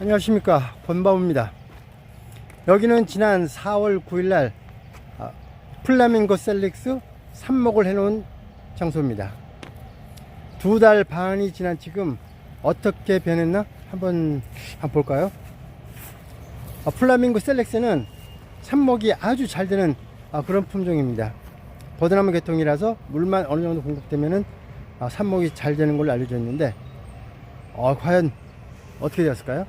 안녕하십니까. 권바우입니다. 여기는 지난 4월 9일날 아, 플라밍고 셀릭스 삽목을 해놓은 장소입니다. 두 달 반이 지난 지금 어떻게 변했나 한번 볼까요? 아, 플라밍고 셀렉스는 삽목이 아주 잘 되는 아, 그런 품종입니다. 버드나무 계통이라서 물만 어느 정도 공급되면은 아, 삽목이 잘 되는 걸로 알려져 있는데 어, 과연 어떻게 되었을까요?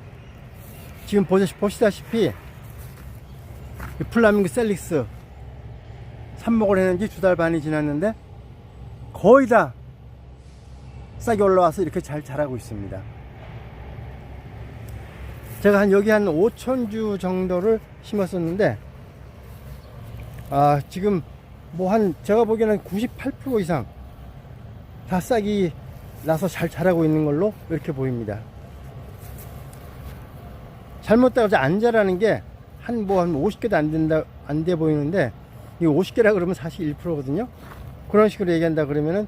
지금 보시, 보시다시피 이 플라밍고 셀릭스 삽목을 했는지 두 달 반이 지났는데 거의 다 싹이 올라와서 이렇게 잘 자라고 있습니다. 제가 한 여기 한 5천주 정도를 심었었는데 아 지금 뭐 한 제가 보기에는 98% 이상 다 싹이 나서 잘 자라고 있는 걸로 이렇게 보입니다. 잘못되고 안 자라는 게한뭐 한 50개도 안 된다 안 돼 보이는데 이 50개라 그러면 사실 1%거든요. 그런 식으로 얘기한다 그러면은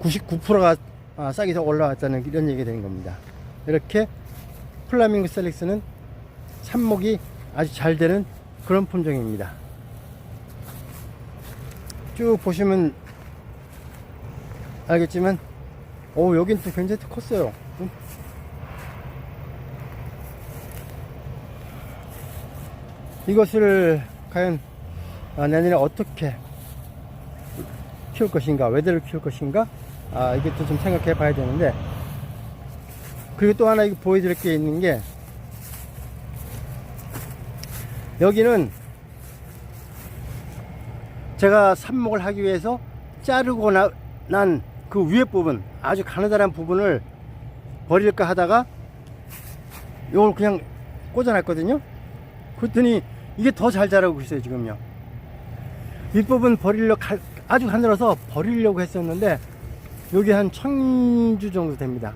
99%가 아, 싹이 더 올라왔다는 이런 얘기가 되는 겁니다. 이렇게 플라밍고 셀릭스는 삽목이 아주 잘 되는 그런 품종입니다. 쭉 보시면 알겠지만 오 여긴 또 굉장히 또 컸어요. 이것을 과연 아, 내년에 어떻게 키울 것인가, 외대를 키울 것인가, 아, 이것도 좀 생각해 봐야 되는데, 그리고 또 하나 보여드릴 게 있는 게, 여기는 제가 삽목을 하기 위해서 자르고 난 그 위에 부분, 아주 가느다란 부분을 버릴까 하다가, 이걸 그냥 꽂아놨거든요? 그랬더니 이게 더 잘 자라고 있어요, 지금요. 윗부분 버리려 가, 아주 가늘어서 버리려고 했었는데 여기 한 천주 정도 됩니다.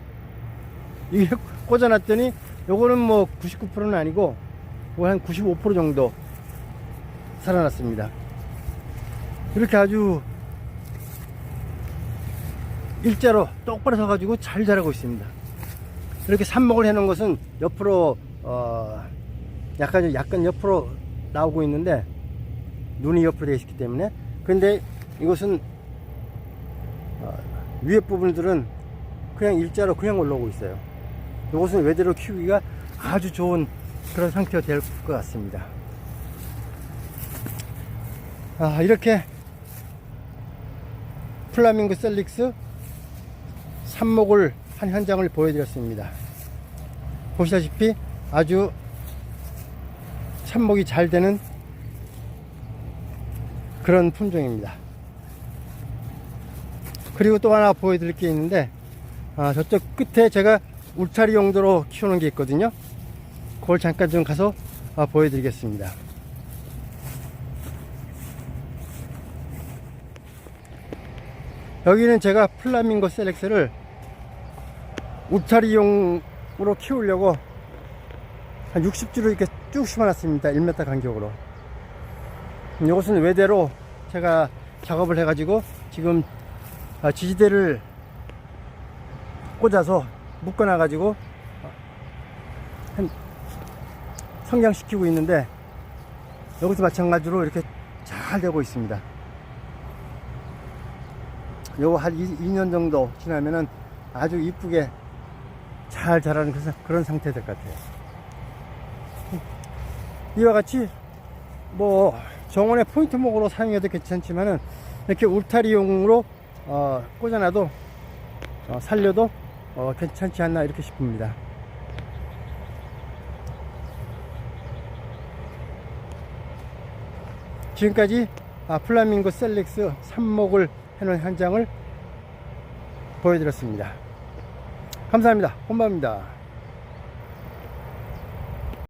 이게 꽂아놨더니 요거는 뭐 99%는 아니고 뭐한95% 정도 살아났습니다. 이렇게 아주 일자로 똑바로 서가지고 잘 자라고 있습니다. 이렇게 삽목을 해놓은 것은 옆으로 어 약간 약간 옆으로 나오고 있는데 눈이 옆으로 되어 있기 때문에. 근데 이것은 어, 위에 부분들은 그냥 일자로 그냥 올라오고 있어요. 이것은 외대로 키우기가 아주 좋은 그런 상태가 될 것 같습니다. 아 이렇게 플라밍고 셀릭스 삽목을 한 현장을 보여드렸습니다. 보시다시피 아주 삽목이 잘 되는 그런 품종입니다. 그리고 또 하나 보여드릴 게 있는데 아, 저쪽 끝에 제가 울타리 용도로 키우는 게 있거든요. 그걸 잠깐 좀 가서 아, 보여드리겠습니다. 여기는 제가 플라밍고 셀렉스를 울타리용으로 키우려고 한 60주를 이렇게 쭉 심어놨습니다. 1m 간격으로. 이것은 외대로 제가 작업을 해가지고 지금 아, 지지대를 꽂아서 묶어놔가지고 한 성장시키고 있는데 여기서 마찬가지로 이렇게 잘 되고 있습니다. 요거 한 2 년 정도 지나면은 아주 이쁘게 잘 자라는 그런 상태 될 것 같아요. 이와 같이 뭐 정원의 포인트 목으로 사용해도 괜찮지만은 이렇게 울타리용으로 어, 꽂아놔도 어, 살려도 어, 괜찮지 않나 이렇게 싶습니다. 지금까지 아, 플라밍고 셀릭스 삽목을 해놓은 현장을 보여드렸습니다. 감사합니다. 혼밥입니다.